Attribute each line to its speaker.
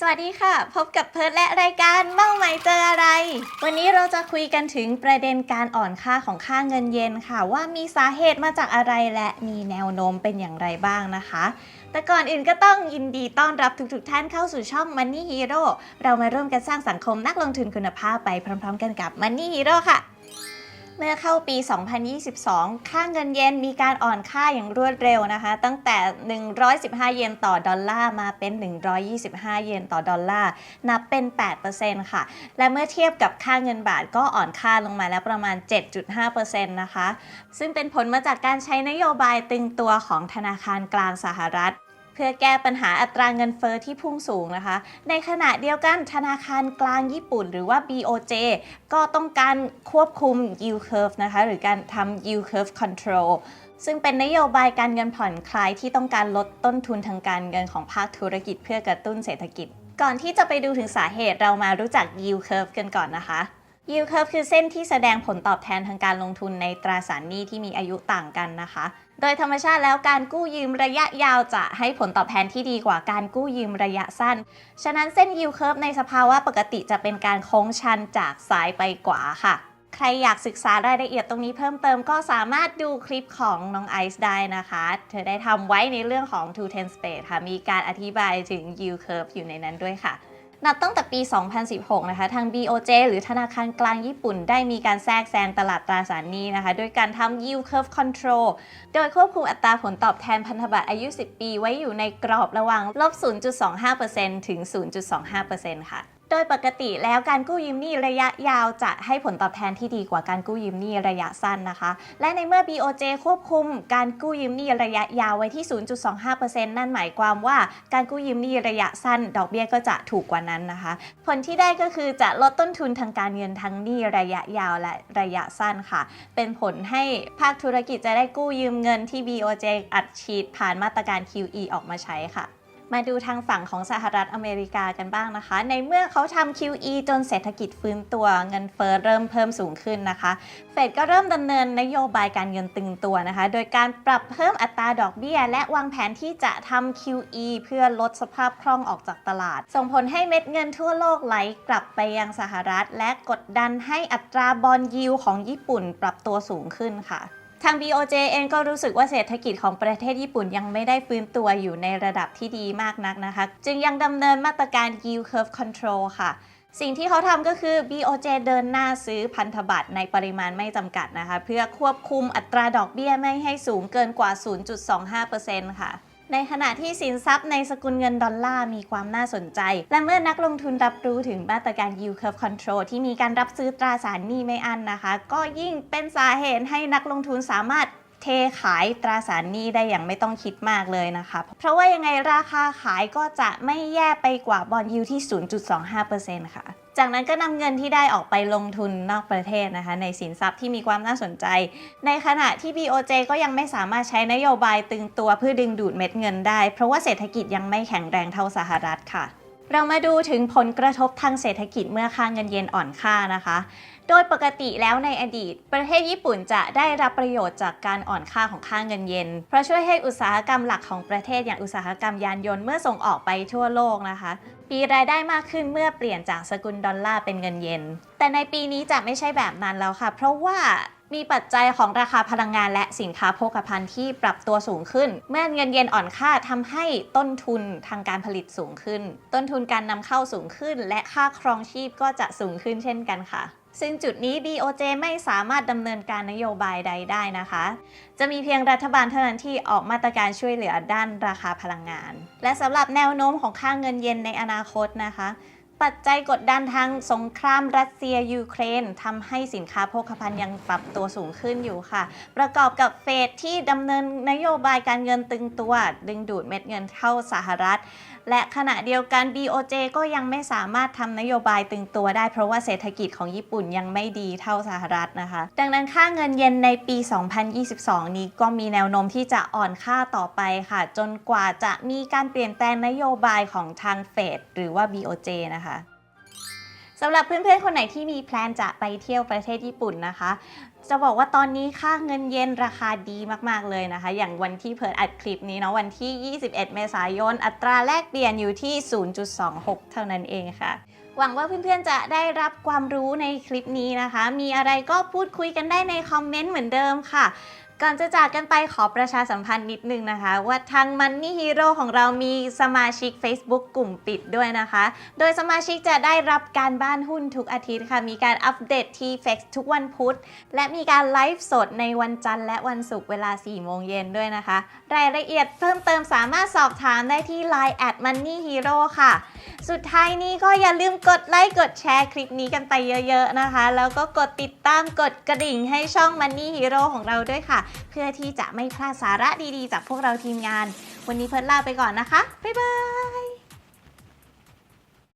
Speaker 1: สวัสดีค่ะ พบกับเพิร์ดและรายการเมาหม่เจออะไร วันนี้เราจะคุยกันถึงประเด็นการอ่อนค่าของค่าเงินเยนค่ะ ว่ามีสาเหตุมาจากอะไรและมีแนวโน้มเป็นอย่างไรบ้างนะคะ แต่ก่อนอื่นก็ต้องยินดีต้อนรับทุกๆท่านเข้าสู่ช่อง Money Hero เรามาร่วมกันสร้างสังคมนักลงทุนคุณภาพไปพร้อม ๆ กันกับ Money Hero ค่ะ เมื่อเข้าปี 2022 ค่าเงินเยนมีการอ่อนค่าอย่างรวดเร็วนะคะ ตั้งแต่ 115 เยนต่อดอลลาร์มาเป็น 125 เยนต่อดอลลาร์ นับเป็น 8%ค่ะ และเมื่อเทียบกับค่าเงินบาทก็อ่อนค่าลงมาแล้วประมาณ 7.5%นะคะ ซึ่งเป็นผลมาจากการใช้นโยบายตึงตัวของธนาคารกลางสหรัฐ เพื่อแก้ปัญหาอัตราเงินเฟอ้อที่พุ่งสูงนะคะ ในขณะเดียวกันธนาคารกลางญี่ปุ่นหรือว่า BOJ ก็ต้องการควบคุม yield curve นะคะ หรือการทำ yield curve control ซึ่งเป็นนโยบายการเงินผ่อนคลายที่ต้องการลดต้นทุนทางการเงินของภาคธุรกิจเพื่อกระตุ้นเศรษฐกิจ ก่อนที่จะไปดูถึงสาเหตุเรามารู้จัก yield curve กันก่อนนะคะ yield curve คือเส้นที่แสดงผลตอบแทนทางการลงทุนในตราสารหนี้ที่มีอายุต่างกันนะคะ โดยธรรมชาติแล้วการกู้ยืมระยะยาวจะให้ผลตอบแทนที่ดีกว่าการกู้ยืมระยะสั้น ฉะนั้นเส้น yield curve ในสภาวะปกติจะเป็นการโค้งชันจากซ้ายไปขวาค่ะใครอยากศึกษารายละเอียดตรงนี้เพิ่มเติมก็สามารถดูคลิปของน้องไอซ์ได้นะคะ เธอได้ทำไว้ในเรื่องของ two ten space ค่ะ มีการอธิบายถึง yield curve อยู่ในนั้นด้วยค่ะ นับตั้งแต่ปี 2016 นะคะ ทาง BOJ หรือธนาคารกลางญี่ปุ่น ได้มีการแทรกแซงตลาดตราสารหนี้นะคะ โดยการทำ yield curve control โดยควบคุมอัตราผลตอบแทนพันธบัตรอายุ 10 ปี ไว้อยู่ในกรอบระหว่างลบ 0.25%ถึง 0.25%ค่ะ ดยปกติแล้วการกู้ยืมหนี้ระยะยาวจะให้ผลตอบแทนที่ดีกว่าการกู้ยืมหนี้ระยะสั้นนะคะ และในเมื่อ BOJ ควบคุมการกู้ยืมหนี้ระยะยาวไว้ที่ 0.25%นั่นหมายความว่าการกู้ยืมหนี้ระยะสั้น ดอกเบี้ยก็จะถูกกว่านั้นนะคะ ผลที่ได้ก็คือจะลดต้นทุนทางการเงินทั้งหนี้ระยะยาวและระยะสั้นค่ะ เป็นผลให้ภาคธุรกิจจะได้กู้ยืมเงินที่ BOJ อัดฉีดผ่านมาตรการ QE ออกมาใช้ค่ะ มาดูทางฝั่งของสหรัฐอเมริกากันบ้างนะคะ ในเมื่อเขาทำ QE จนเศรษฐกิจฟื้นตัวเงินเฟ้อเริ่มเพิ่มสูงขึ้นนะคะ เฟดก็เริ่มดำเนินนโยบายการเงินตึงตัวนะคะ โดยการปรับเพิ่มอัตราดอกเบี้ย และวางแผนที่จะทำ QE เพื่อลดสภาพคล่องออกจากตลาด ส่งผลให้เม็ดเงินทั่วโลกไหลกลับไปยังสหรัฐ และกดดันให้อัตราบอลยิวของญี่ปุ่นปรับตัวสูงขึ้นค่ะ ทาง BOJ เองก็รู้สึกว่าเศรษฐกิจของประเทศญี่ปุ่นยังไม่ได้ฟื้นตัวอยู่ในระดับที่ดีมากนักนะคะ จึงยังดำเนินมาตรการ yield curve control ค่ะ สิ่งที่เขาทำก็คือ BOJ เดินหน้าซื้อพันธบัตรในปริมาณไม่จำกัดนะคะ เพื่อควบคุมอัตราดอกเบี้ยไม่ให้สูงเกินกว่า 0.25%ค่ะ ในขณะที่สินทรัพย์ในสกุลเงินดอลลาร์มีความน่าสนใจ และเมื่อนักลงทุนรับรู้ถึงมาตรการ yield curve control ที่มีการรับซื้อตราสารหนี้ไม่อั้นนะคะ ก็ยิ่งเป็นสาเหตุให้นักลงทุนสามารถเทขายตราสารหนี้ได้อย่างไม่ต้องคิดมากเลยนะคะ เพราะว่ายังไงราคาขายก็จะไม่แย่ไปกว่าบอลยูที่ 0.25%ค่ะ จากนั้นก็นำเงินที่ได้ออกไปลงทุนนอกประเทศนะคะ ในสินทรัพย์ที่มีความน่าสนใจ ในขณะที่ BOJ ก็ยังไม่สามารถใช้นโยบายตึงตัวเพื่อดึงดูดเม็ดเงินได้ เพราะว่าเศรษฐกิจยังไม่แข็งแรงเท่าสหรัฐค่ะ เรามาดูถึงผลกระทบทางเศรษฐกิจเมื่อค่าเงินเยนอ่อนค่านะคะ โดยปกติแล้วในอดีต ประเทศญี่ปุ่นจะได้รับประโยชน์จากการอ่อนค่าของค่าเงินเยน เพราะช่วยให้อุตสาหกรรมหลักของประเทศอย่างอุตสาหกรรมยานยนต์เมื่อส่งออกไปทั่วโลกนะคะมีรายได้มากขึ้นเมื่อเปลี่ยนจากสกุลดอลลาร์เป็นเงินเยน แต่ในปีนี้จะไม่ใช่แบบนั้นแล้วค่ะ เพราะว่า มีปัจจัยของราคาพลังงานและสินค้าโภคภัณฑ์ที่ปรับตัวสูงขึ้น เมื่อเงินเยนอ่อนค่าทำให้ต้นทุนทางการผลิตสูงขึ้น ต้นทุนการนำเข้าสูงขึ้น และค่าครองชีพก็จะสูงขึ้นเช่นกันค่ะ ซึ่งจุดนี้ BOJ ไม่สามารถดำเนินการนโยบายใดได้นะคะ จะมีเพียงรัฐบาลเท่านั้นที่ออกมาตรการช่วยเหลือด้านราคาพลังงาน และสำหรับแนวโน้มของค่าเงินเยนในอนาคตนะคะ ปัจจัยกดดันทางสงครามรัสเซียยูเครนทำให้สินค้าโภคภัณฑ์ยังปรับตัวสูงขึ้นอยู่ค่ะ ประกอบกับเฟดที่ดำเนินนโยบายการเงินตึงตัว ดึงดูดเม็ดเงินเข้าสหรัฐ และขณะเดียวกัน BOJ ก็ยังไม่สามารถทำนโยบายตึงตัวได้เพราะว่าเศรษฐกิจของญี่ปุ่นยังไม่ดีเท่าสหรัฐนะคะ ดังนั้นค่าเงินเยนในปี 2022 นี้ก็มีแนวโน้มที่จะอ่อนค่าต่อไปค่ะ จนกว่าจะมีการเปลี่ยนแปลงนโยบายของทางเฟดหรือว่า BOJ นะคะ สำหรับเพื่อนๆ คนไหนที่มีแพลนจะไปเที่ยวประเทศญี่ปุ่นนะคะ จะบอกว่าตอนนี้ค่าเงินเยนราคาดีมากๆเลยนะคะ อย่างวันที่เพิดอัดคลิปนี้เนาะวันที่ 21 เมษายน อัตราแลกเปลี่ยนอยู่ที่ 0.26 เท่านั้นเองค่ะหวังว่าเพื่อนๆ จะได้รับความรู้ในคลิปนี้นะคะ มีอะไรก็พูดคุยกันได้ในคอมเมนต์เหมือนเดิมค่ะ ก่อนจะจากกันไปขอประชาสัมพันธ์นิดนึงนะคะ ว่าทาง Money Hero ของเรามีสมาชิก Facebook กลุ่มปิดด้วยนะคะ โดยสมาชิกจะได้รับการบ้านหุ้นทุกอาทิตย์ค่ะ มีการอัปเดตที่ Fex ทุกวันพุธ และมีการไลฟ์สดในวันจันทร์และวันศุกร์เวลา 4 โมงเย็นด้วยนะคะ รายละเอียดเพิ่มเติมสามารถสอบถามได้ที่ Line at Money Hero ค่ะ สุดท้ายนี้ก็อย่าลืมกดไลค์กดแชร์คลิปนี้กันไปเยอะ ๆนะคะ แล้วก็กดติดตามกดกระดิ่งให้ช่อง Money Hero ของเราด้วยค่ะเพื่อที่จะไม่พลาดสาระดีๆ จากพวกเราทีมงาน วันนี้เพิร์ลลาไปก่อนนะคะ บ๊ายบาย